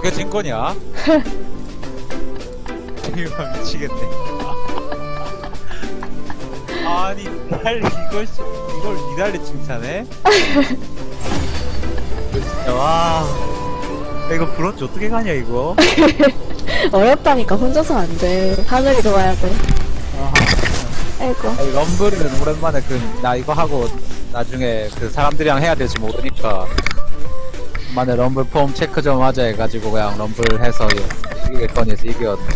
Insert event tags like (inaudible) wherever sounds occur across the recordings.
어떻게 진 거냐? (laughs) 이거 미치겠네. 아니, 날 이걸, 씨- 이걸 니달리 칭찬해? 진짜, 와. 야, 이거 브론즈 어떻게 가냐, 이거? (laughs) 어렵다니까 혼자서 안 돼. 하늘이 도와야 돼. 아이고. 아니, 럼블은 오랜만에 그, 나 이거 하고 나중에 그 사람들이랑 해야 될지 모르니까. 만에 럼블 폼 체크 좀 하자 해가지고 그냥 럼블 해서 이겼더니 이겼네.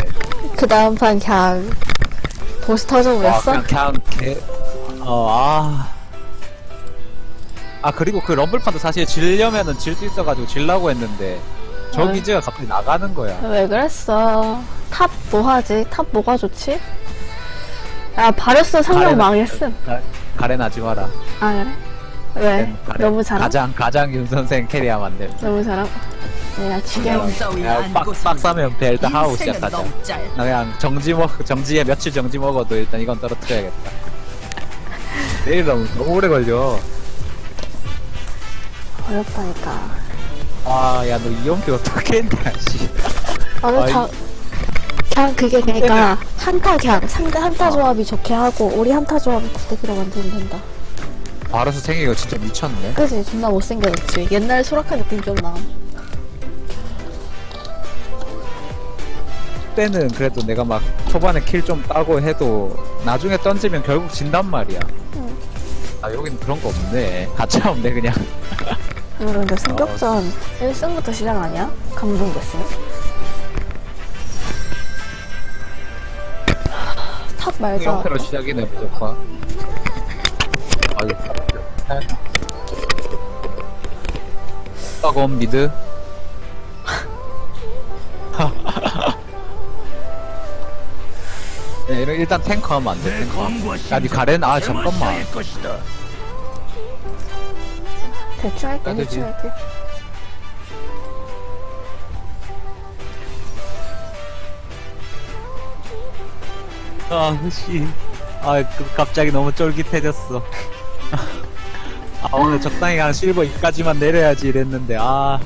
그 다음 판 그냥 보스 와, 터져버렸어? 그냥, 그냥, 개, 어, 아. 아, 그리고 그 럼블판도 사실 질려면은 질 수 있어가지고 질라고 했는데, 저 어. 기지가 갑자기 나가는 거야. 왜 그랬어? 탑 뭐 하지? 탑 뭐가 좋지? 야, 바렸어 상명 가렌- 망했음. 가- 가렌 하지 마라. 아, 그래? 왜? 가렌. 너무 잘함? 가장, 가장 윤 선생 안 돼. 너무 잘함? 내가 지겨워. 야, 빡, 빡사면 배 일단 하고 시작하자. 나 그냥 정지 먹, 정지에 며칠 정지 먹어도 일단 이건 떨어뜨려야겠다. 내일 너무, 너무 오래 걸려. 어렵다니까. 아, 야, 너 이연기 어떻게 했냐, 씨. 나는 아이. 다, 그냥 그게 그니까, 한타 그냥, 상대 한타 조합이 좋게 하고, 우리 한타 조합이 구대기로 만들면 된다. 바로스 생기가 진짜 미쳤네. 그지? 존나 못생겨졌지. 옛날 소라카 느낌 좀 나. 때는 그래도 내가 막 초반에 킬 좀 따고 해도 나중에 던지면 결국 진단 말이야. 응. 아 여긴 그런 거 없네. 가차 없네 그냥. 이거 근데 승격전 1승부터 시작 아니야? 감동됐으면? 탑 말자. 형태로 시작이네 무조건. 아유. 빠검 미드. (laughs) 네, 이런- 일단 탱커 하면 안 돼. 탱커. 아니 가렌 아 잠깐만. 대충 할게, 아, 대충. 할게. 아, 씨. 아, 그, 갑자기 너무 쫄깃해졌어. (laughs) 아, 오늘 적당히 한 실버 2까지만 내려야지 이랬는데, 아.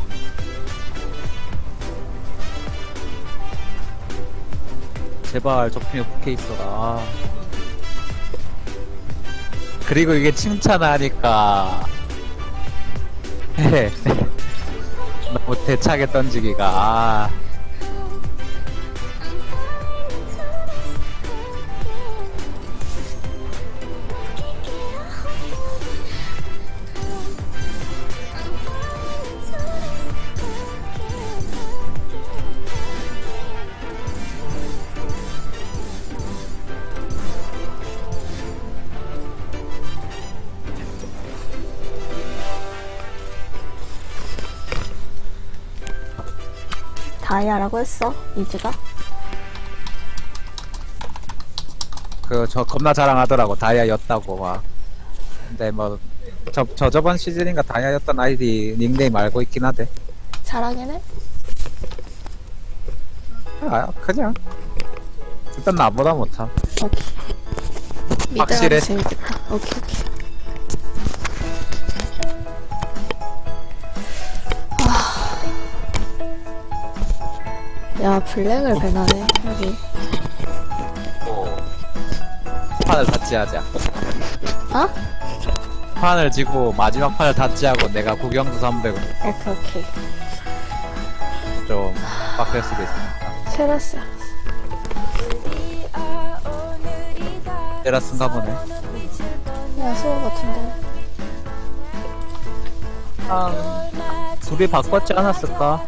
제발, 적팀이 어떻게 있어라. 아. 그리고 이게 칭찬하니까. (laughs) 너무 대차게 던지기가, 아. 다이아라고 했어, 이즈가? 그 저 겁나 자랑하더라고 다이아였다고 막 근데 뭐 저, 저 저번 시즌인가 다이아였던 아이디 닉네임 알고 있긴 하대 자랑이네? 아 그냥 일단 나보다 못함 오케이. 확실해. 미드가 재밌겠다. 오케이, 오케이. 야, 블랙을 배나네, 여기. 판을 닫지하자 어? 판을 지고 마지막 판을 닫지하고 내가 국영수 300은 오케이, 오케이. 좀 빡될 수도 있으니까 세라스. 테라스인가 보네 야, 수호 같은데. 아, 둘이 바꿨지 않았을까?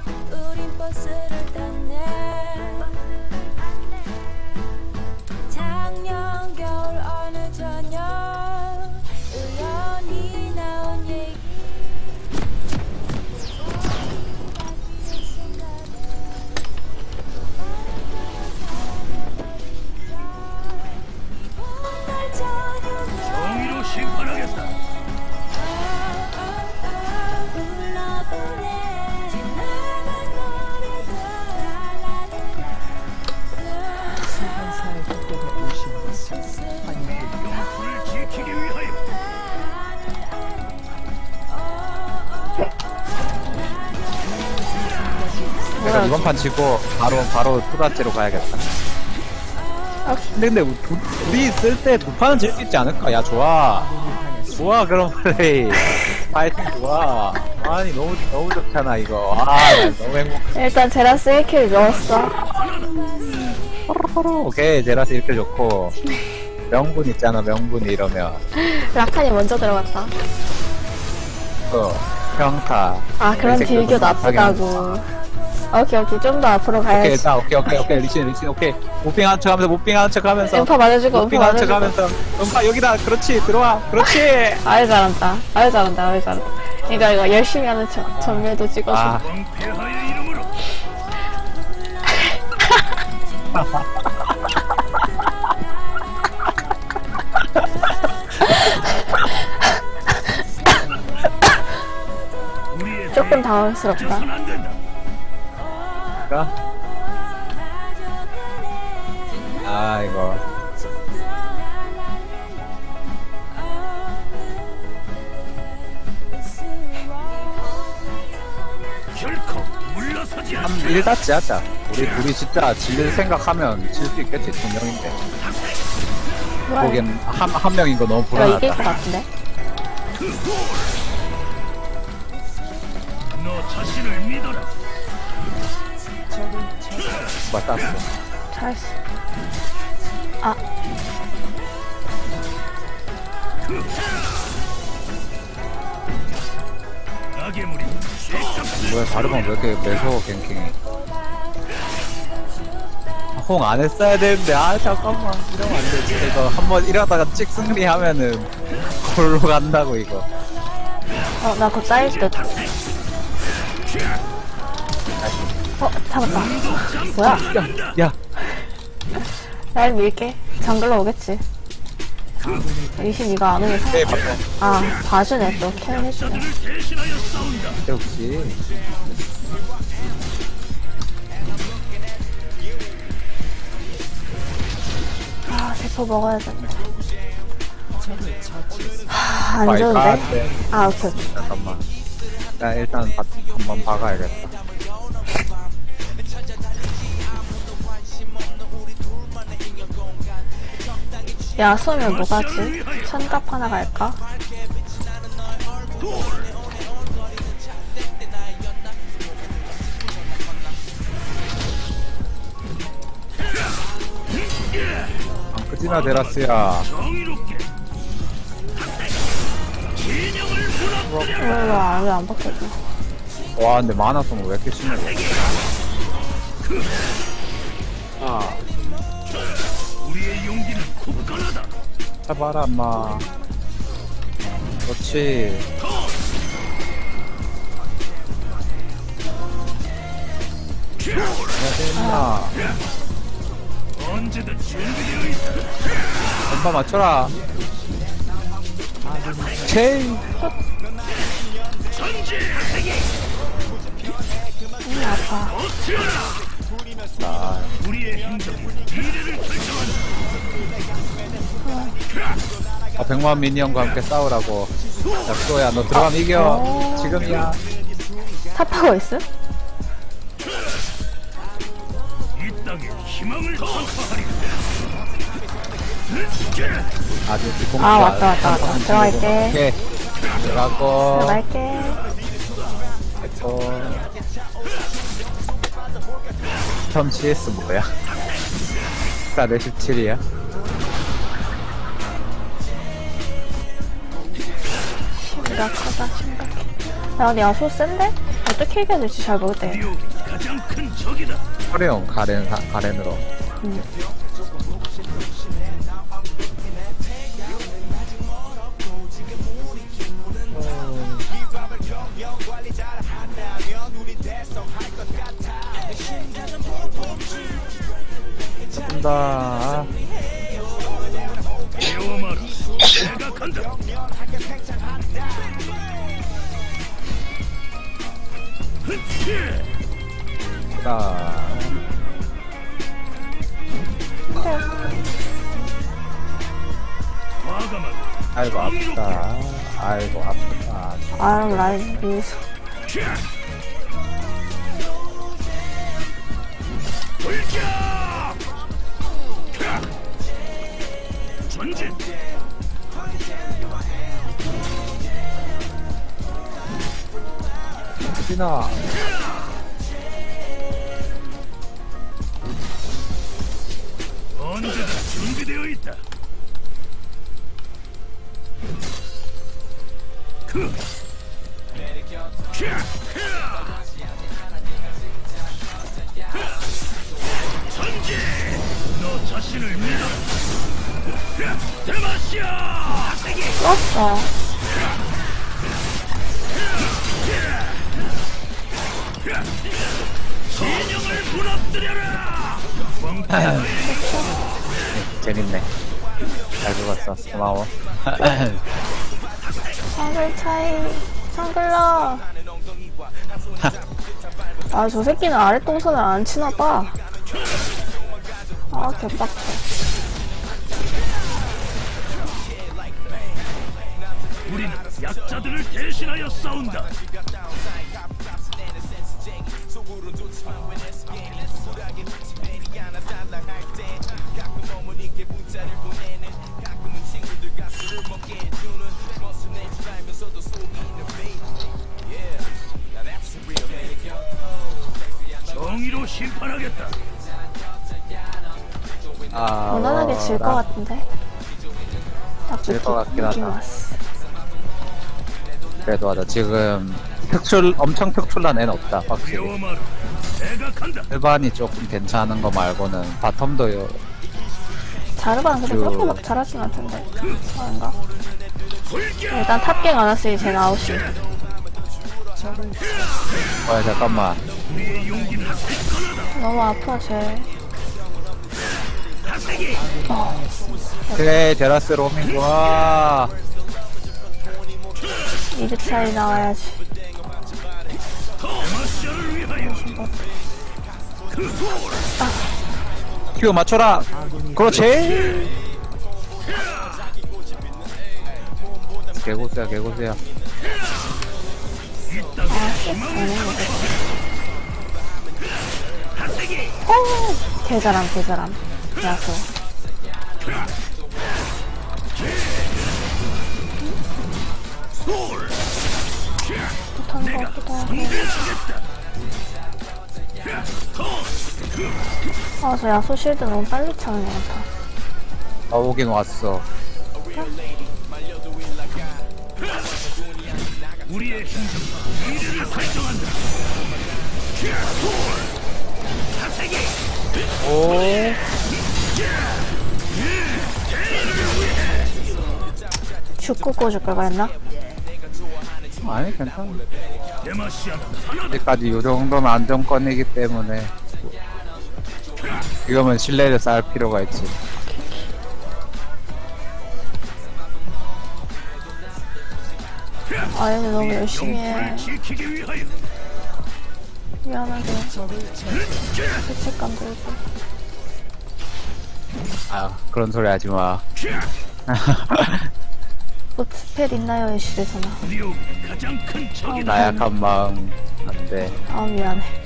내가 이번 판 지고 바로 바로 투다째로 가야겠다. 아. 근데 근데 우- 두, 우리 쓸때두 판은 질 수 있지 않을까? 야 좋아. 좋아 그런 플레이. 파이팅 좋아. 아니 너무 너무 좋잖아 이거. 아나 너무 행복해. 일단 제라스 1킬 넣었어. 오케이 제라스 이렇게 좋고 명분 있잖아 명분 이러면 라칸이 먼저 들어갔다. 어 평타. 아, 그런 딜교 나쁘다고. 오케이, 오케이. 좀 더 앞으로 오케이 가야지. 일단 오케이 오케이 오케이 리신 리신 오케이 무빙하는 척하면서 무빙하는 척하면서 음파 맞아주고, 음파 무빙하는 맞아주고. 척하면서 음파 여기다 그렇지 들어와 그렇지 (laughs) 아유, 잘한다. 아유, 잘한다. 아유, 잘한다. 이거, 이거 열심히 하는 척. 전멸도 찍어줘. 아 (laughs) 조금 당황스럽다. 그니까 아 이거 한 1다치 하자 우리 둘이 진짜 질 생각하면 질 수 있겠지 두 명인데. 거긴 한, 한 명인 거 너무 이거 이길 것 불안하다. 같은데? 너 자신을 믿어라. 맞았어 잘했어. 아, 뭐야 다르면 왜 이렇게 매서워 갱킹이? 홍 안 했어야 되는데 아 잠깐만. 이러면 안 되지. 이거 한번 이러다가 찍 승리 하면은 골로 간다고 이거. 어, 나곧 쌓일 듯. 어, 잡았다. 뭐야? 야 날 밀게. 정글로 오겠지. 이거 안. 네, 바꿔. 아, 봐주네. 또 캐는 해주네. 역시 아, 대포 먹어야 된다. 하, 안 마이 좋은데? 갓. 아, 오케이, 오케이. 잠깐만 나 일단 바, 한번 박아야겠다 야, 쏘면 뭐 가지? 천갑 하나 갈까? 안 끄지나 데라스야 정의롭게 왜, 왜, 안- 왜안 바뀌어져? 와 근데 만화 소모 왜 이렇게 심해 아 잡아라 엄마 그렇지 야 됐나 언제든 준비되어 있다. 엄마 맞춰라 음, 아파. 아, 우리의 힘으로 미래를 결정한다. 아, 백만 미니언과 함께 싸우라고 야 수호야 너 들어가면 이겨 지금이야 탑하고 있어? 아주 공짜 아, 왔다, 왔다, 왔다. 들어갈게. 오케이 들어가고 들어갈게. 됐고 처음 CS 뭐야? 나 17이야 심각하다, 심각해. 야, 근데 야소 센데? 어떻게 이겨야 될지 잘 모르겠대. 허레용 가렌 사- 가렌으로 잡는다 (laughs) 자 과감하고 아이고 아프다 아이고 아프다 미소. 불격! 전진! 신아 (laughs) 재밌네 잘 죽었어 고마워 상글 차이. 상글러. (laughs) 아, 저 새끼는 아랫동선을 안 치나봐. 아, 개빡쳐. 우리는 약자들을 대신하여 싸운다. 정의로 심판하겠다. 아 무난하게 질것 같은데. 딱 질것 같긴 하다. 왔어. 그래도 하다 지금 특출 엄청 특출난 애는 없다 확실히 위험하라. 내가 간다. 일반이 조금 괜찮은 거 말고는 바텀도 요- 자르반 근데 그- 그렇게 막 잘하진 않던데. 아닌가? 일단 탑갱 안 왔으니 쟤는 아웃이. 어 잠깐만. 너무 아파, 쟤. 다세기! 그래 데라스 로밍 좋아 이득 차이 나와야지. 대마시아 큐 맞춰라 그렇지 개고수야 개고수야 오! 개잘함, 개잘함. 야수. 못한 것보다 하고. 아, 저 야수 실드 너무 빨리 차는 것 같아. 아 오긴 왔어 우리의 행정과 미래를 설정한다. 다세기! 오 죽고 꽂을 걸 그랬나? 아니 괜찮아 하나다. 아직까지 요 정도는 안정권이기 때문에 이거면 신뢰를 쌓을 필요가 있지 아, 얘네 너무 열심히 해. 미안하게. 죄책감 들고. 아 그런 소리 하지 마 뭐 (laughs) 스펠 있나요? 리오 가장 큰 적이다. 나약한 마음 안 돼 아, 미안해.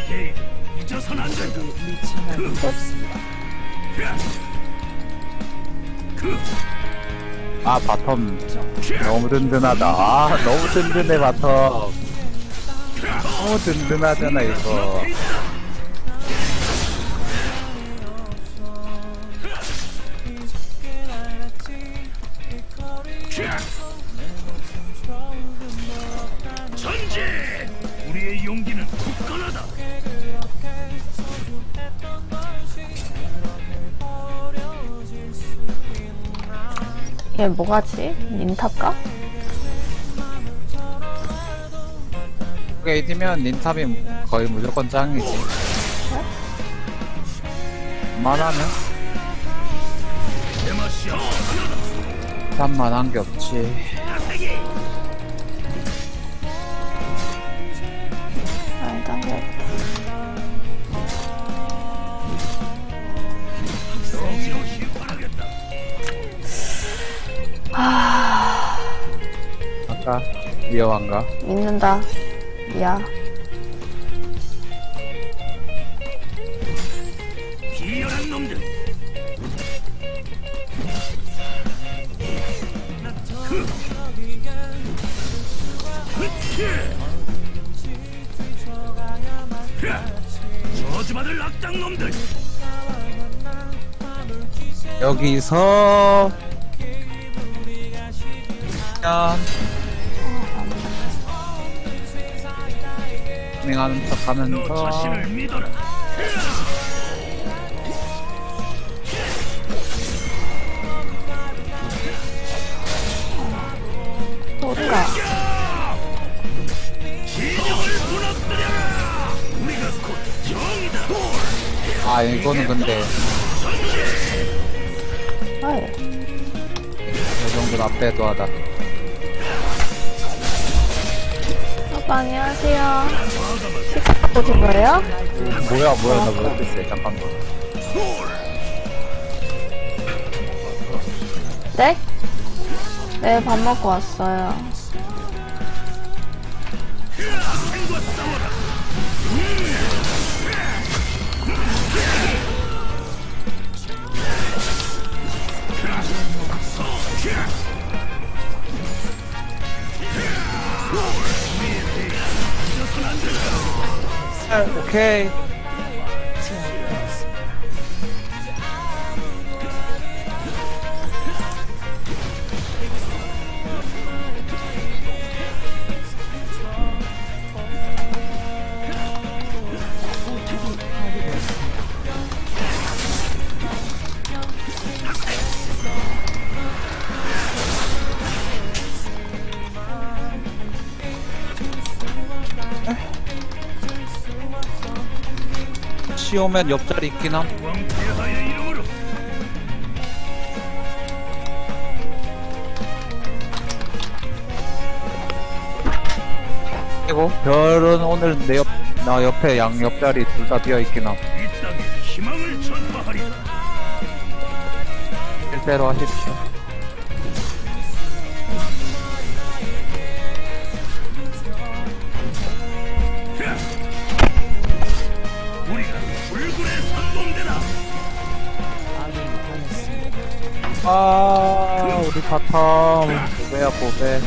우리의 대의 잊어선 안 된다. 아 바텀. 너무 든든하다. 아 너무 든든해 바텀. 너무 든든하잖아 이거 얘 뭐가지? 닌탑가? 그게 이기면 닌탑이 거의 무조건 짱이지 하나다. 탑만 한 게 없지 아까 위험한가? 믿는다. 야. 비열한 놈들. 저주받을 악당 놈들. 여기서 그 진행하는 척너 하면서 정이다. 아 이거는 근데. 이 정도는 앞에도 하다 오빠 안녕하세요. 식사 오신 거예요? 뭐야 뭐야 나 모르겠어요 잠깐만 네? 네, 밥 먹고 왔어요. 오 케 이 치오면 옆자리 있긴 함 그리고 별은 오늘 내 옆 나 옆에 양 옆자리 둘 다 비어 있긴 함. 실대로 하십시오 아 우리 바텀 보배야 보배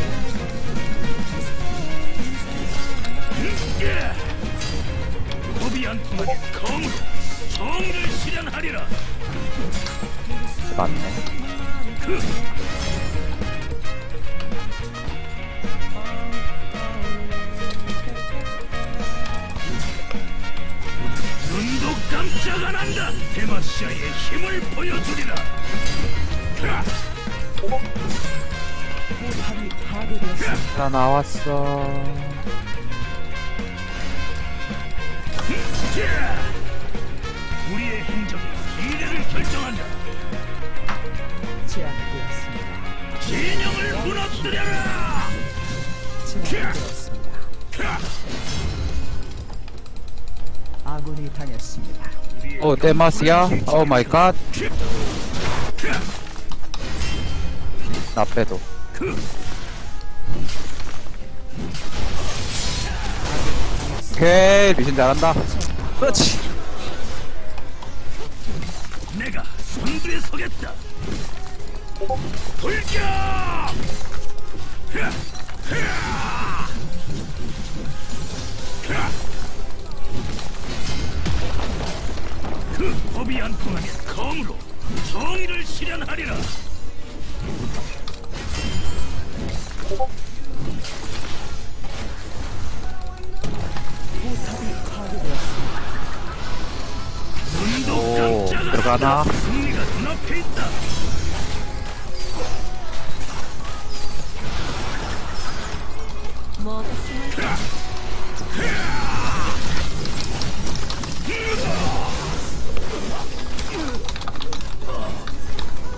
나 나왔어 우리의 행적이 미래를 결정한다. 진영을 무너뜨려라. 아군이 당했습니다. 오 데마스야 오 마이 갓 나 빼도 오케이 리신 잘한다 그렇지 내가 선두에 서겠다. 돌격! 그 법이 안 통하면 검으로 정의를 실현하리라. 있다.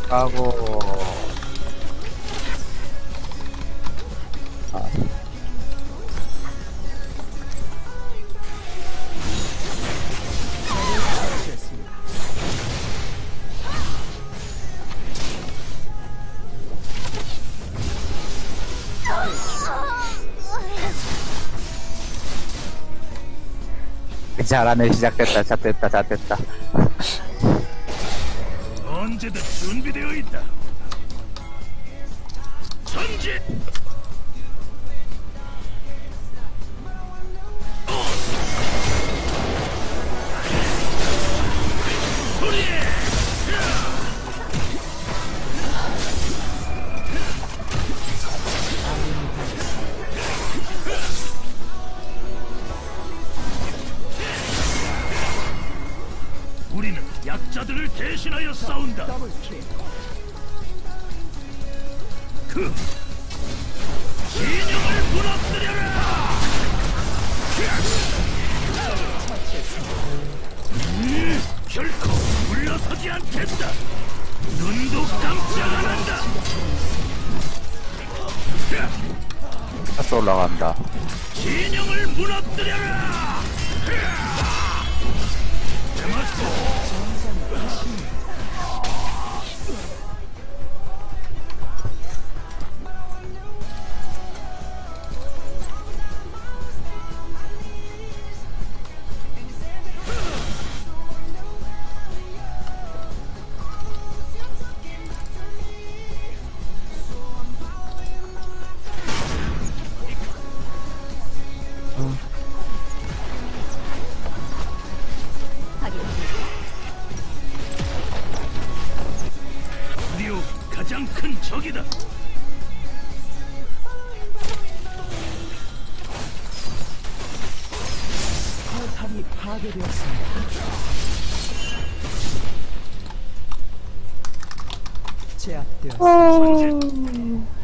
하고 잘하네 시작됐다 잣됐다 잣됐다 언제든 준비되어 있다. 전진. 약자들을 대신하여 싸운다. 그 진영을 무너뜨려라! 음, 결코 물러서지 않겠다. 눈도 깜짝 안 한다. 파스 올라간다 진영을 무너뜨려라! 대마스 가장 큰 적이다. 포탑이 파괴되었습니다. 제압되었습니다. 어...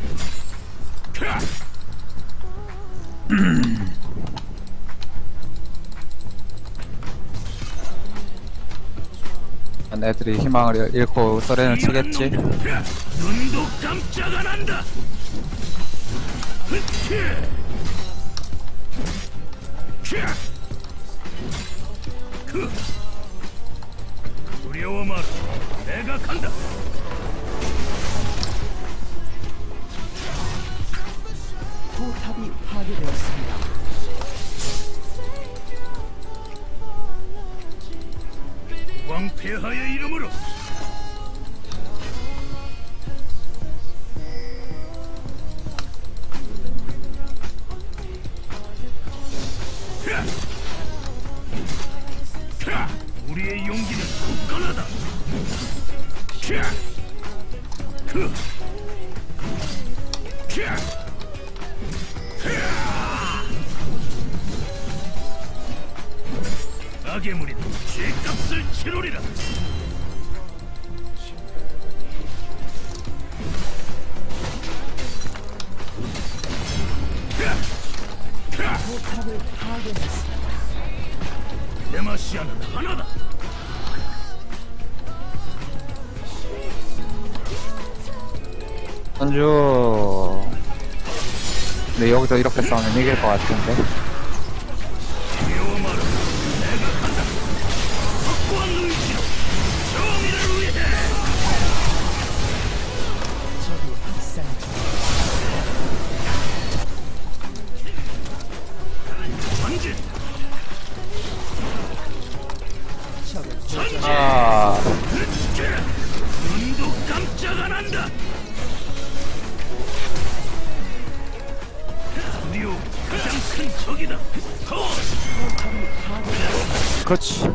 애들이 희망을 잃고 썰에는 치겠지 눈도 깜짝 안 한다. 두려워 마라. 내가 간다. 포탑이 파괴되었습니다. 포탑을 파괴했습니다. 데마시아는 하나다. 선주 근데 여기서 이렇게 싸우면 이길 것 같은데 그렇지.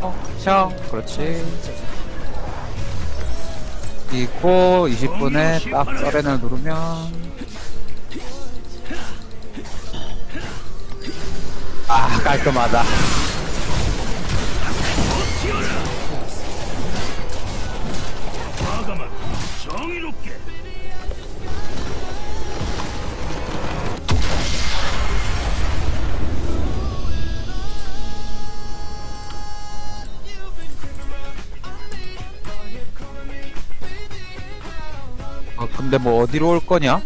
어, 형. 그렇지. 이고 20분에 딱 썰렌을 누르면. 아 깔끔하다. 과감하고 정의롭게. 근데 뭐 어디로 올 거냐?